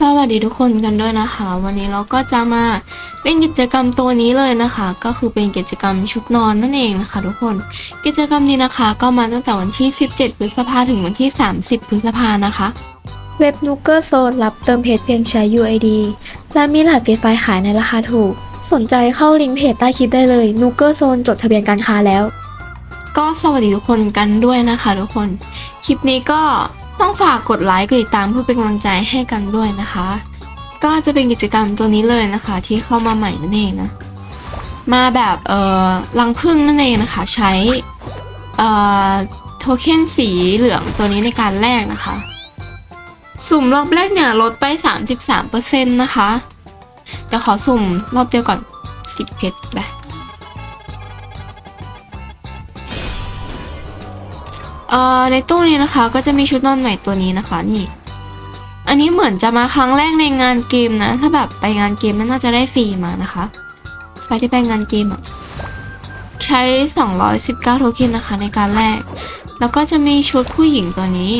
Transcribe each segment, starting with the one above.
สวัสดีทุกคนกันด้วยนะคะ วันนี้เราก็จะมาเล่นกิจกรรมตัวนี้เลยนะคะ ก็คือเป็นกิจกรรมชุดนอนนั่นเองนะคะ ทุกคนกิจกรรมนี้นะคะ ก็มาตั้งแต่วันที่ 17 พฤษภาถึงวันที่ 30 พฤษภานะคะ เว็บนูเกอร์โซนรับเติมเพจเพียงใช้ UID และมีรหัสฟรีไฟล์ขายในราคาถูก สนใจเข้าลิงก์เพจใต้คลิปได้เลยนูเกอร์โซนจดทะเบียนการค้าแล้ว ก็สวัสดีทุกคนกันด้วยนะคะ ทุกคนคลิปนี้ก็ ต้องฝากกดไลค์กดติดตามเพื่อเป็นกำลังใจให้กันด้วยนะคะ ก็จะเป็นกิจกรรมตัวนี้เลยนะคะ ที่เข้ามาใหม่นั่นเองนะ มาแบบเอ่อรังผึ้งนั่นเองนะคะ ใช้เอ่อโทเค็นสีเหลืองตัวนี้ในการแลกนะคะ สุ่มรอบแรกเนี่ยลดไป 33%นะคะ เดี๋ยวขอสุ่มรอบเดียวก่อน 10 เพชรไป อ่อในตู้นี้นะคะ ก็จะมีชุดนอนใหม่ตัวนี้นะคะนี่ อันนี้เหมือนจะมาครั้งแรกในงานเกมนะ ถ้าแบบไปงานเกมนน่าจะได้ฟรีมานะคะไปที่ไปงานเกมอะใช้ 219 โทเค็นนะคะ ในการแลกแล้วก็จะมีชุดผู้หญิงตัวนี้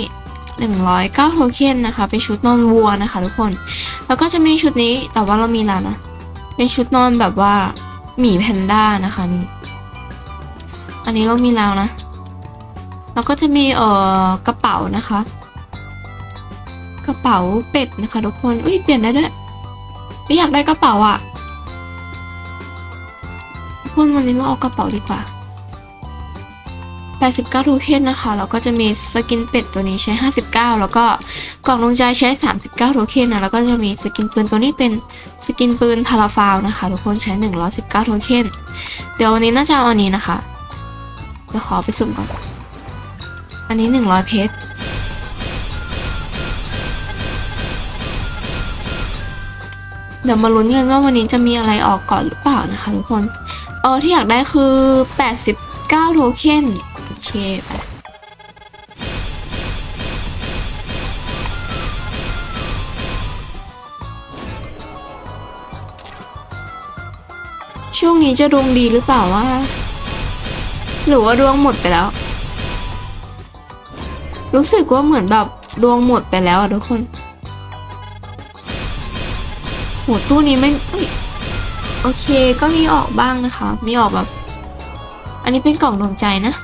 109 โทเค็นนะคะ เป็นชุดนอนวัวนะคะ ทุกคน แล้วก็จะมีชุดนี้แต่ว่าเรามีแล้วนะ เป็นชุดนอนแบบว่าหมีแพนด้านะคะนี่ อันนี้เรามีแล้วนะ แล้วก็จะมีเอ่อกระเป๋านะคะ กระเป๋าเป็ดนะคะทุกคนอุ้ยเปลี่ยนได้ด้วยไม่อยากได้กระเป๋าอะ่ะทุกคนวันนี้เราเอากระเป๋าดีกว่า89โทเค็นนะคะแล้วก็จะมีสกินเป็ดตัวนี้ใช้ 59 แล้วก็กล่องลงใจใช้ 39โทเค็นนะแล้วก็จะมีสกินปืนตัวนี้เป็นสกินปืนพาราฟาวนะคะทุกคนใช้ 119โทเค็นเดี๋ยววันนี้น่าจะเอาอันนี้นะคะเดี๋ยวขอไปสุ่มก่อน อันนี้หนึ่งร้อยเพชรเดี๋ยวมาลุ้นกันว่าวันนี้จะมีอะไรออกก่อนหรือเปล่านะคะทุกคน เออที่อยากได้คือ 89 โทเค็นโอเคไปช่วงนี้จะดวงดีหรือเปล่าว่า หรือว่าดวงหมดไปแล้ว รู้สึกว่าเหมือนแบบดวงหมดไปแล้วอะทุกคนโหตู้นี้ไม่โอเคก็มีออกบ้างนะคะ มีออกแบบ อันนี้เป็นกล่องดวงใจนะ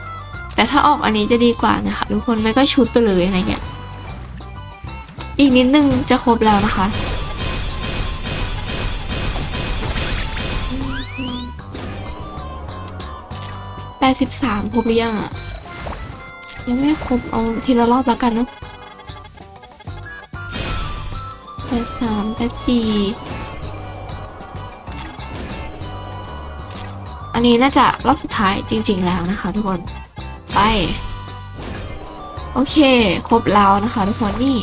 แต่ถ้าออกอันนี้จะดีกว่านะคะ ทุกคนไม่ก็ชุดไปเลยอะไรเงี้ยอีกนิดนึงจะครบแล้วนะคะ แปดสิบสามครบหรือยังอะ ยังไม่ครบเอาทีละรอบแล้วกันเนาะแปดสามแปดสี่อันนี้น่าจะรอบสุดท้ายจริง ๆ แล้วนะคะ ทุกคน ไป โอเค ครบแล้วนะคะ ทุกคนนี่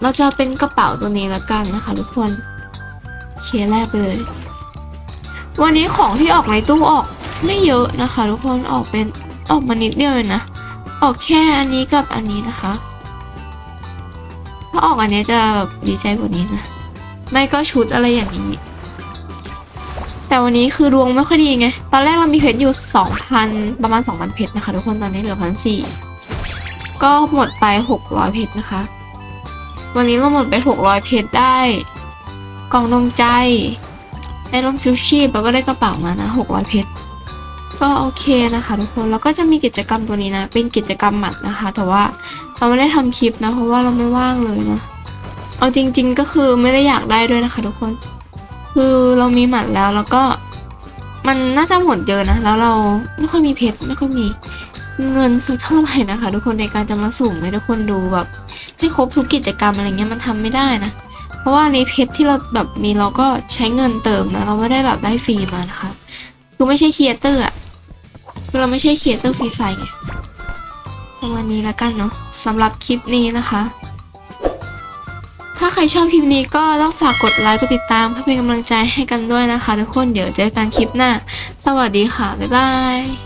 เราจะเป็นกระเป๋าตัวนี้แล้วกันนะคะ ทุกคนเคแรกไปเลย วันนี้ของที่ออกในตู้ออกไม่เยอะนะคะ ทุกคนออกเป็น ออกมานิดเดียวเลยนะ ออกแค่อันนี้กับอันนี้นะคะ ถ้าออกอันนี้จะแบบดีใจกว่านี้นะ ไม่ก็ชุดอะไรอย่างนี้ แต่วันนี้คือดวงไม่ค่อยดีไง ตอนแรกเรามีเพชรอยู่สองพันประมาณสองพันเพชรนะคะทุกคนตอนนี้เหลือพันสี่ก็หมดไปหกร้อยเพชรนะคะ วันนี้เราหมดไปหกร้อยเพชรได้ กล่องดวงใจ ได้ร่มชูชีพแล้วก็ได้กระเป๋ามานะหกร้อยเพชร ก็โอเคนะคะทุกคนแล้วก็จะมีกิจกรรมตัวนี้นะ เป็นกิจกรรมหมัดนะคะ แต่ว่าเราไม่ได้ทำคลิปนะ เพราะว่าเราไม่ว่างเลยนะเอาจริง ๆ ก็คือไม่ได้อยากได้ด้วยนะคะ ทุกคน คือเรามีหมัดแล้วแล้วก็มันน่าจะหมดเยอะนะ แล้วเราไม่ค่อยมีเพชรไม่ค่อยมีเงินสักเท่าไหร่นะคะ ทุกคนในการจะมาสุ่มให้ทุกคนดูแบบ ให้ครบทุกกิจกรรมอะไรเงี้ยมันทำไม่ได้นะ เพราะว่าในเพชรที่เราแบบมีเราก็ใช้เงินเติมนะ เราไม่ได้แบบได้ฟรีมานะคะ คือไม่ใช่ครีเอเตอร์อะคือเราไม่ใช่ครีเอเตอร์ฟรีไฟไงประมาณนี้แล้วกันเนาะสำหรับคลิปนี้นะคะ ถ้าใครชอบคลิปนี้ก็ต้องฝากกดไลค์กดติดตามเพื่อเป็นกำลังใจให้กันด้วยนะคะทุกคนเดี๋ยวเจอกันคลิปหน้า สวัสดีค่ะ บ๊ายบาย